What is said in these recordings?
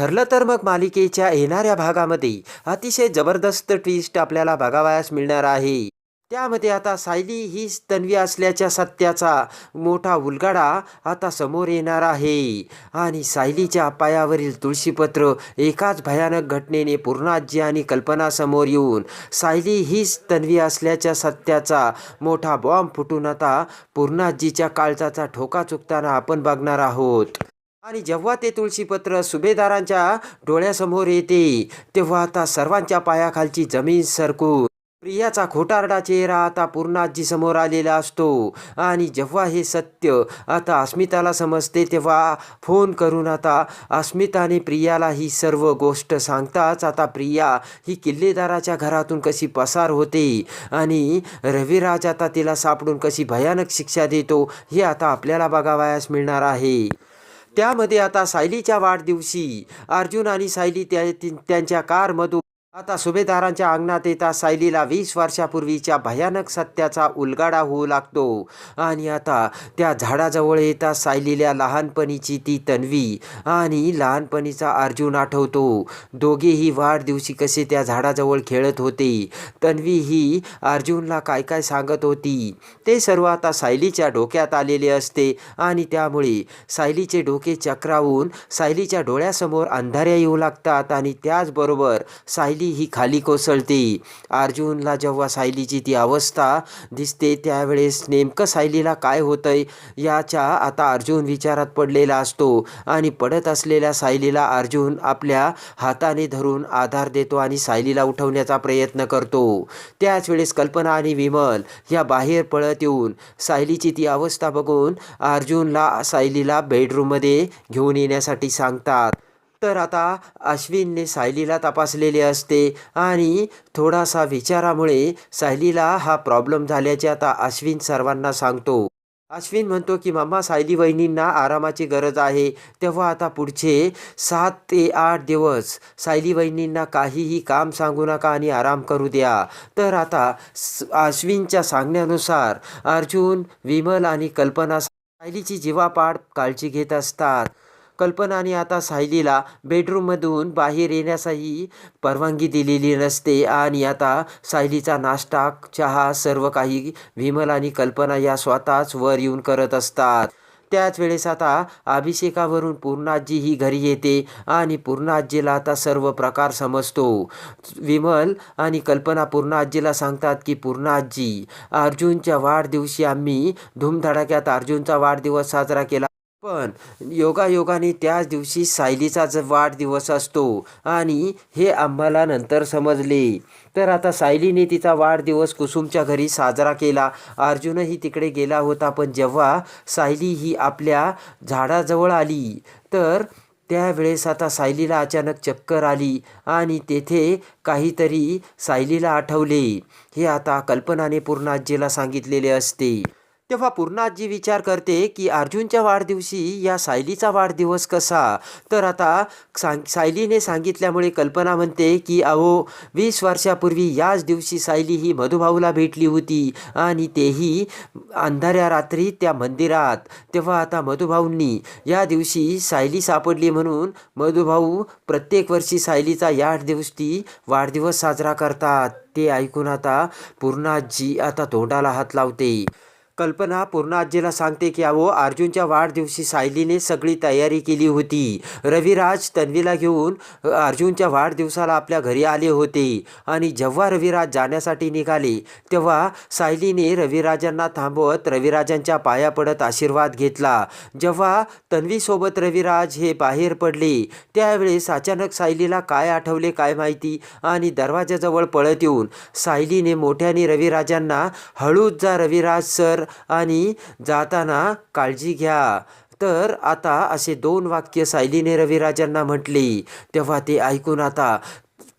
ठरलं तर मग मालिकेच्या येणाऱ्या भागामध्ये अतिशय जबरदस्त ट्विस्ट आपल्याला बघावयास मिळणार आहे. त्यामध्ये आता सायली ही तन्वी असल्याच्या सत्याचा मोठा उलगाडा आता समोर येणार आहे. आणि सायलीच्या पायावरील तुळशीपत्र एकाच भयानक घटनेने पूर्णाजी आणि कल्पनासमोर येऊन सायली हीच तन्वी असल्याच्या सत्याचा मोठा बॉम्ब फुटून आता पूर्णाजीच्या काळजाचा ठोका चुकताना आपण बघणार आहोत. आणि जेव्हा ते तुळशीपत्र सुभेदारांच्या डोळ्यासमोर येते तेव्हा आता सर्वांच्या पायाखालची जमीन सरकू प्रियाचा खोटारडा चेहरा आता पूर्णाजी समोर आलेला असतो. आणि जेव्हा हे सत्य आता अस्मिताला समजते तेव्हा फोन करून आता अस्मिताने प्रियाला ही सर्व गोष्ट सांगताच आता प्रिया ही किल्लेदाराच्या घरातून कशी पसार होते आणि रविराज आता तिला सापडून कशी भयानक शिक्षा देतो हे आता आपल्याला बघावयास मिळणार आहे. त्यामध्ये आता सायलीच्या वाढदिवशी अर्जुन आणि सायली त्या त्यांच्या कारमधून आता सुभेदारांच्या अंगणात येता सायलीला वीस वर्षापूर्वीच्या भयानक सत्याचा उलगाडा होऊ लागतो. आणि आता त्या झाडाजवळ येता सायलीला लहानपणीची ती तन्वी आणि लहानपणीचा अर्जुन आठवतो. दोघेही वाढदिवशी कसे त्या झाडाजवळ खेळत होते. तन्वी ही अर्जुनला काय काय सांगत होती. ते सर्व आता सायलीच्या डोक्यात आलेले असते आणि त्यामुळे सायलीचे डोके चक्रावून सायलीच्या डोळ्यासमोर अंधाऱ्या येऊ लागतात आणि त्याचबरोबर सायली ही खाली कोसळते. अर्जुनला जेव्हा सायलीची ती अवस्था दिसते त्यावेळेस नेमकं सायलीला काय होतंय याच्या आता अर्जुन विचारात पडलेला असतो आणि पडत असलेल्या सायलीला अर्जुन आपल्या हाताने धरून आधार देतो आणि सायलीला उठवण्याचा प्रयत्न करतो. त्याच वेळेस कल्पना आणि विमल या बाहेर पळत येऊन सायलीची ती अवस्था बघून अर्जुनला सायलीला बेडरूममध्ये घेऊन येण्यासाठी सांगतात. तर आता अश्विनने सायलीला तपासलेले असते आणि थोडासा विचारामुळे सायलीला हा प्रॉब्लेम झाल्याचे आता अश्विन सर्वांना सांगतो. अश्विन म्हणतो की मम्मा सायली वहिनींना आरामाची गरज आहे. तेव्हा आता पुढचे सात ते आठ दिवस सायली वहिनींना काहीही काम सांगू नका आणि आराम करू द्या. तर आता अश्विनच्या सांगण्यानुसार अर्जुन विमल आणि कल्पना सायलीची जीवापाड काळजी घेत असतात. कल्पनाने आता सायलीला बेडरूममधून बाहेर येण्यासही परवानगी दिलेली नसते आणि आता सायलीचा नाश्ता चहा सर्व काही विमल आणि कल्पना या स्वतःच वर येऊन करत असतात. त्याच वेळेस आता अभिषेकावरून पूर्णाजी ही घरी येते आणि पूर्णाजीला आता सर्व प्रकार समजतो. विमल आणि कल्पना पूर्णाजीला सांगतात की पूर्णाजी अर्जुनच्या वाढदिवशी आम्ही धूमधडाक्यात अर्जुनचा वाढदिवस साजरा केला पण योगायोगाने त्याच दिवशी सायलीचा ज वाढदिवस असतो आणि हे आम्हाला नंतर समजले. तर आता सायलीने तिचा वाढदिवस कुसुमच्या घरी साजरा केला. अर्जुनही तिकडे गेला होता पण जेव्हा सायली ही आपल्या झाडाजवळ आली तर त्यावेळेस आता सायलीला अचानक चक्कर आली आणि तेथे काहीतरी सायलीला आठवले. हे आता कल्पनाने पूर्ण आजीला सांगितलेले असते. तेव्हा पूर्णाजी विचार करते की अर्जुनच्या वाढदिवशी या सायलीचा वाढदिवस कसा? तर आता सांग सायलीने सांगितल्यामुळे कल्पना म्हणते की अहो वीस वर्षापूर्वी याच दिवशी सायली ही मधुभाऊला भेटली होती आणि तेही अंधाऱ्या रात्री त्या मंदिरात. तेव्हा आता मधुभाऊंनी या दिवशी सायली सापडली म्हणून मधुभाऊ प्रत्येक वर्षी सायलीचा या दिवशी वाढदिवस साजरा करतात. ते ऐकून आता पूर्णाजी आता तोंडाला हात लावते. कल्पना पूर्णाजीला सांगते की अहो अर्जुनच्या वाढदिवशी सायलीने सगळी तयारी केली होती. रविराज तन्वीला घेऊन अर्जुनच्या वाढदिवसाला आपल्या घरी आले होते. आणि जेव्हा रविराज जाण्यासाठी निघाले तेव्हा सायलीने रविराजांना थांबवत रविराजांच्या पाया पडत आशीर्वाद घेतला. जेव्हा तन्वीसोबत रविराज हे बाहेर पडले त्यावेळेस अचानक सायलीला काय आठवले काय माहिती आणि दरवाजाजवळ पळत येऊन सायलीने मोठ्याने रविराजांना हळूच जा रविराज सर आणि जाताना काळजी घ्या. तर आता असे दोन वाक्य सायलीने रविराजांना म्हटले. तेव्हा ते ऐकून आता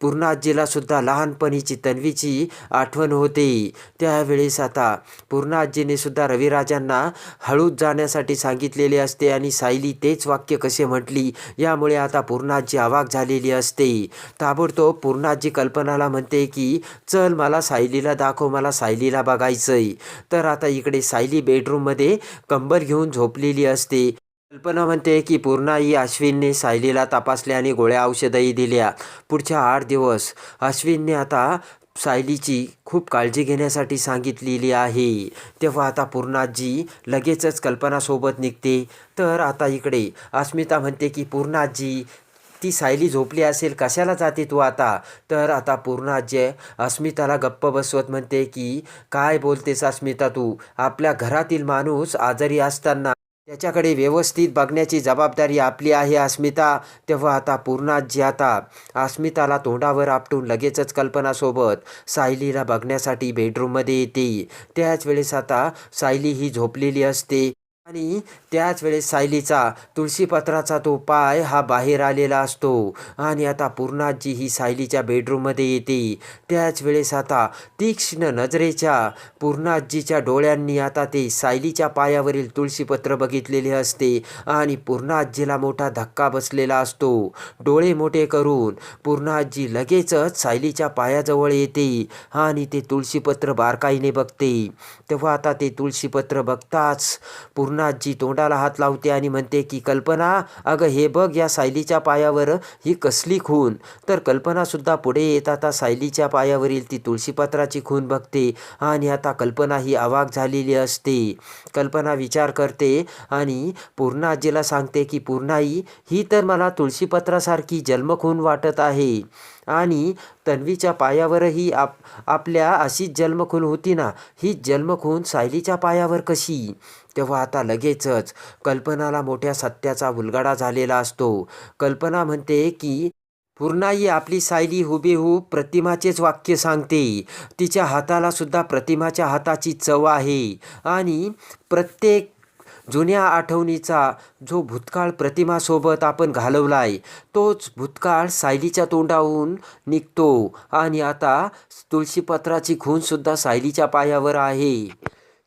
पूर्ण सुद्धा लहानपणीची तन्वीची आठवण होते. त्यावेळेस आता पूर्ण सुद्धा रविराजांना हळूच जाण्यासाठी सांगितलेले असते आणि सायली तेच वाक्य कसे म्हटली यामुळे आता पूर्णाजी आवाक झालेली असते. ताबडतोब पूर्णाजी कल्पनाला म्हणते की चल मला सायलीला दाखव मला सायलीला बघायचंय. तर आता इकडे सायली बेडरूममध्ये कंबर घेऊन झोपलेली असते. कल्पना म्हणते की पूर्णाई अश्विनने सायलीला तपासल्या आणि गोळ्या औषधही दिल्या. पुढच्या आठ दिवस अश्विनने आता सायलीची खूप काळजी घेण्यासाठी सांगितलेली आहे. तेव्हा आता पूर्णाजी लगेचच कल्पनासोबत निघते. तर आता इकडे अस्मिता म्हणते की पूर्णाजी ती सायली झोपली असेल कशाला जाते तू आता? तर आता पूर्णाजी अस्मिताला गप्प बसवत म्हणते की काय बोलतेस अस्मिता तू? आपल्या घरातील माणूस आजारी असताना त्याच्याकडे व्यवस्थित बघण्याची जबाबदारी आपली आहे अस्मिता. तेव्हा आता पूर्णाजी आता अस्मिताला तोंडावर आपटून लगेचच कल्पनासोबत सायलीला बघण्यासाठी बेडरूममध्ये येते. त्याच वेळेस आता सायली ही झोपलेली असते. आणि त्याच वेळेस सायलीचा तुळशीपत्राचा तो पाय हा बाहेर आलेला असतो. आणि आता पूर्णाजी ही सायलीच्या बेडरूममध्ये येते. त्याच वेळेस आता तीक्ष्ण नजरेच्या पूर्णाजीच्या डोळ्यांनी आता ते सायलीच्या पायावरील तुळशीपत्र बघितलेले असते आणि पूर्णाजीला मोठा धक्का बसलेला असतो. डोळे मोठे करून पूर्णाजी लगेचच सायलीच्या पायाजवळ येते आणि ते तुळशीपत्र बारकाईने बघते. तेव्हा आता ते तुळशीपत्र बघताच पूर्ण पूर्णाजी तोंडाला हात लावते आणि म्हणते की कल्पना अगं हे बघ या सायलीच्या पायावर ही कसली खून. तर कल्पनासुद्धा पुढे येत आता सायलीच्या पायावरील ती तुळशीपत्राची खून बघते आणि आता कल्पना ही अवाक झालेली असते. कल्पना विचार करते आणि पूर्णाजीला सांगते की पूर्णाई ही तर मला तुळशीपत्रासारखी जन्मखून वाटत आहे. आणि तन्वीच्या पायावरही आप आपल्या अशीच जन्मखून होती ना ही जन्मखून सायलीच्या पायावर कशी? तेव्हा आता लगेचच कल्पनाला मोठ्या सत्याचा उलगडा झालेला असतो. कल्पना म्हणते की पूर्णाई आपली सायली हुबेहूब प्रतिमाचेच वाक्य सांगते. तिच्या हाताला सुद्धा प्रतिमाच्या हाताची चव आहे. आणि प्रत्येक जुन्या आठवणीचा जो भूतकाळ प्रतिमासोबत आपण घालवला आहे तोच भूतकाळ सायलीच्या तोंडाहून निघतो आणि आता तुळशीपत्राची खूनसुद्धा सायलीच्या पायावर आहे.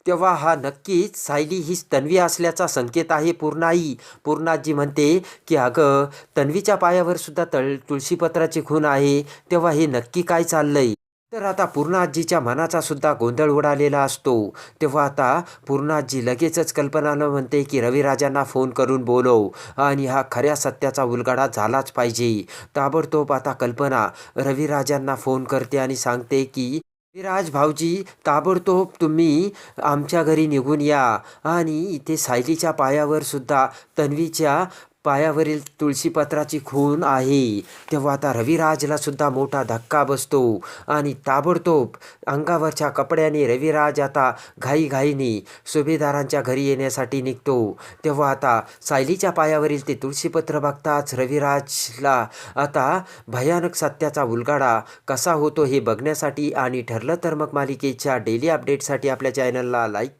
तेव्हा हा नक्कीच सायली ही तन्वी असल्याचा संकेत आहे पूर्णाई. पूर्णाजी म्हणते की अगं तन्वीच्या पायावर सुद्धा तळ तुळशीपत्राची खून आहे तेव्हा हे नक्की काय चाललंय? तर आता पूर्णाजीच्या मनाचा सुद्धा गोंधळ उडालेला असतो. तेव्हा आता पूर्णाजी लगेचच कल्पनानं म्हणते की रविराजांना फोन करून बोलव आणि हा खऱ्या सत्याचा उलगडा झालाच पाहिजे. ताबडतोब आता कल्पना रविराजांना फोन करते आणि सांगते की विराज भाऊजी ताबडतोब तुम्ही आमच्या घरी निघून या आणि इथे सायलीच्या पायावर सुद्धा तन्वीच्या पायावरील तुळशीपत्राची खून आहे. तेव्हा आता रविराजला सुद्धा मोठा धक्का बसतो आणि ताबडतोब अंगावरच्या कपड्याने रविराज आता घाईघाईने सुभेदारांच्या घरी येण्यासाठी निघतो. तेव्हा आता सायलीच्या पायावरील ते तुळशीपत्र बघताच रविराजला आता भयानक सत्याचा उलगाडा कसा होतो हे बघण्यासाठी आणि ठरलं तर मग मालिकेच्या डेली अपडेटसाठी आपल्या चॅनलला लाईक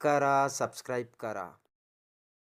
करा सबस्क्राईब करा.